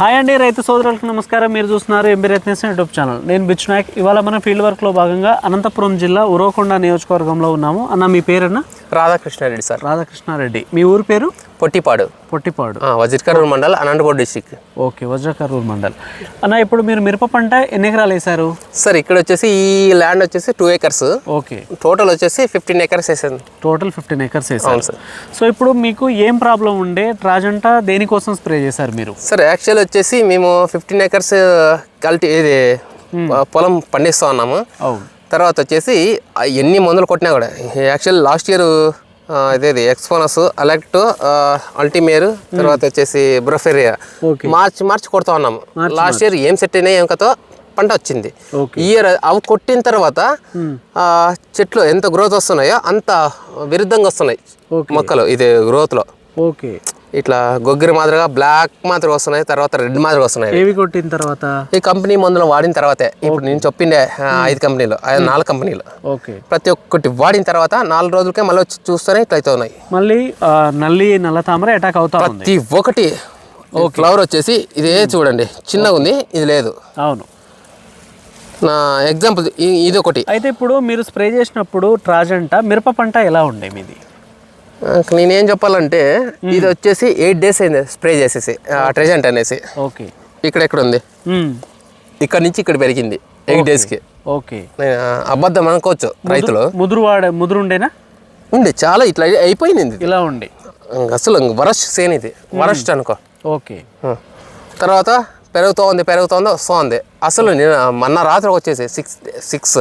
Hi అండి రైతు సోదరులకు నమస్కారం. మీరు చూస్తున్నారు ఎంబీ రత్నేశ్వర యూట్యూబ్ ఛానల్. నేను బిచ్ నాయక్. ఇవాళ మన ఫీల్డ్ వర్క్లో భాగంగా అనంతపురం జిల్లా ఉరవకొండ నియోజకవర్గంలో ఉన్నాము. అన్న మీ పేరన్న? రాధాకృష్ణారెడ్డి సార్. రాధాకృష్ణారెడ్డి. మీ ఊరు పేరు? పొట్టిపాడు. పొట్టిపాడు. ఆ, వజిర్కరూర్ మండల్ అనంతపూర్ డిస్టిక్. ఓకే వజ్రకర్రూర్ మండల్. అన్న ఇప్పుడు మీరు మిరప పంట ఎన్ని ఎకరాలు వేశారు? సార్ ఇక్కడ వచ్చేసి ఈ ల్యాండ్ వచ్చేసి టూ ఏకర్స్ ఓకే. టోటల్ వచ్చేసి ఫిఫ్టీన్ ఏకర్స్ వేసాను టోటల్ ఫిఫ్టీన్ ఎకర్స్ వేశారు. అవును సార్. సో ఇప్పుడు మీకు ఏం ప్రాబ్లం ఉండే ట్రాజంటా దేనికోసం స్ప్రే చేశారు మీరు? సార్ యాక్చువల్ వచ్చేసి మేము ఫిఫ్టీన్ ఏకర్స్ కల్టి ఇది పొలం పండిస్తూ ఉన్నాము. తర్వాత వచ్చేసి ఎన్ని మందులు కొట్టినా కూడా యాక్చువల్ లాస్ట్ ఇయర్ ఇదేది ఎక్స్పోనస్ అలెక్ట్ అల్టిమేర్ తర్వాత వచ్చేసి బ్రొఫెరియా మార్చి మార్చి కొడుతూ ఉన్నాము లాస్ట్ ఇయర్ ఏం సెట్ అయినాయి ఏం కథో పంట వచ్చింది. ఇయర్ అవి కొట్టిన తర్వాత ఆ, చెట్లు ఎంత గ్రోత్ వస్తున్నాయో అంత విరుద్ధంగా వస్తున్నాయి. మొక్కలు ఇది గ్రోత్లో ఓకే ఇట్లా గొగ్గిరి మాదిరిగా బ్లాక్ మాదిరిగా వస్తున్నాయి తర్వాత రెడ్ మాదిరిగా వస్తున్నాయి. ఏవి కొట్టిన తర్వాత? ఈ కంపెనీ మందులు వాడిన తర్వాతే. ఇప్పుడు నేను చెప్పిండే ఐదు కంపెనీలు ఐదు నాలుగు కంపెనీలు. ఓకే. ప్రతి ఒక్కటి వాడిన తర్వాత నాలుగు రోజులకే మళ్ళీ వచ్చి చూస్తేనే ఇట్లా అయితే ఉన్నాయి. మళ్ళీ నల్లి నల్ల తామర అటాక్ అవుతా ప్రతి ఒక్కటి ఫ్లవర్ వచ్చేసి ఇదే చూడండి చిన్నగా ఉంది ఇది లేదు. అవును. నా ఎగ్జాంపుల్ ఇది ఒకటి. అయితే ఇప్పుడు మీరు స్ప్రే చేసినప్పుడు ట్రాజంట మిరప పంట ఎలా ఉండే మీది? నేనేం చెప్పాలంటే ఇది వచ్చేసి ఎయిట్ డేస్ అయింది స్ప్రే చేసేసి ట్రెజెంట్ అనేసి. ఓకే. ఇక్కడ ఎక్కడ ఉంది. ఇక్కడ నుంచి ఇక్కడ పెరిగింది ఎయిట్ డేస్కి. ఓకే. అబద్ధం అనుకోవచ్చు రైతులు ముదురు వాడ ముదురు ఉండేనా ఉంది చాలా ఇట్లా అయిపోయింది ఇలా ఉండే. అసలు వరస్ట్ సేన్ ఇది. వరస్ట్ అనుకో. ఓకే. తర్వాత పెరుగుతూ ఉంది పెరుగుతూ ఉంది వస్తూ ఉంది అసలు నేను మొన్న రాత్రి వచ్చేసి సిక్స్ సిక్స్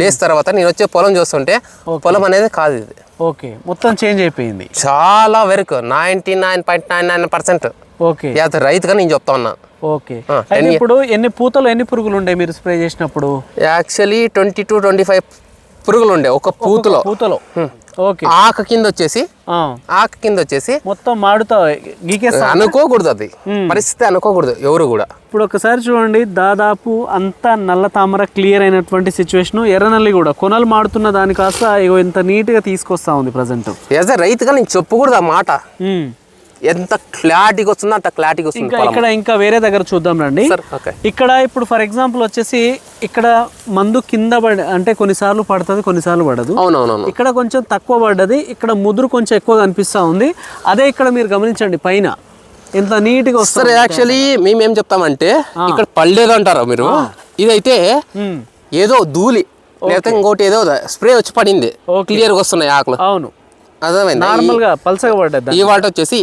డేస్ తర్వాత నేను వచ్చే పొలం చూస్తుంటే పొలం అనేది కాదు ఇది. ఓకే మొత్తం చేంజ్ అయిపోయింది. చాలా వరకు ninety nine point nine nine percent. Okay యాత రైతుగా నేను చెప్తా ఉన్నా. ఓకే అయితే ఇప్పుడు ఎన్ని పూతలు ఎన్ని పురుగులు ఉండే మీరు స్ప్రే చేసినప్పుడు? Actually twenty two twenty five పురుగులు ఉండే ఒక పూతలో. పూతలో. ఓకే. ఆక కింద వచ్చేసి ఆక కింద వచ్చేసి మొత్తం మాడుతా గీకేస్తా. అనుకోకూడదు అది. పరిస్థితి అనుకోకూడదు ఎవరు కూడా. ఇప్పుడు ఒకసారి చూడండి దాదాపు అంతా నల్ల తామర క్లియర్ అయినటువంటి సిచ్యువేషన్ ఎర్రనల్లి కూడా కొనలు మాడుతున్న దాని కాస్త ఇగో ఇంత నీట్గా తీసుకొస్తా ఉంది ప్రజెంట్ యాజ్ రైతుగా నేను చెప్పకూడదు ఆ మాట. ఎంత క్లారిటీగా వస్తుందో అంత క్లారిటీగా వస్తుంది ఇంకా ఇక్కడ ఇంకా వేరే దగ్గర చూద్దాం రండి. ఇక్కడ ఇప్పుడు ఫర్ ఎగ్జాంపుల్ వచ్చేసి ఇక్కడ మందు కింద పడి అంటే కొన్నిసార్లు పడుతుంది కొన్నిసార్లు పడదు. అవునవునవును. ఇక్కడ కొంచెం తక్కువ పడ్డది ఇక్కడ ముదురు కొంచెం ఎక్కువ కనిపిస్తా ఉంది. అదే ఇక్కడ మీరు గమనించండి పైన. ఎంత నీట్గా సార్ వస్తుంది యాక్చువల్లీ మేము ఏం చెప్తామంటే ఇక్కడ పడలేదు అంటారు మీరు. ఇదైతే ఏదో ధూళి లేకపోతే ఇంకోటి ఏదో స్ప్రే వచ్చి పడింది. క్లియర్గా వస్తున్నాయి ఆకులు. అవును. అర్థమైంది? నార్మల్గా పల్సగా పడ్డది ఈ వాటి వచ్చేసి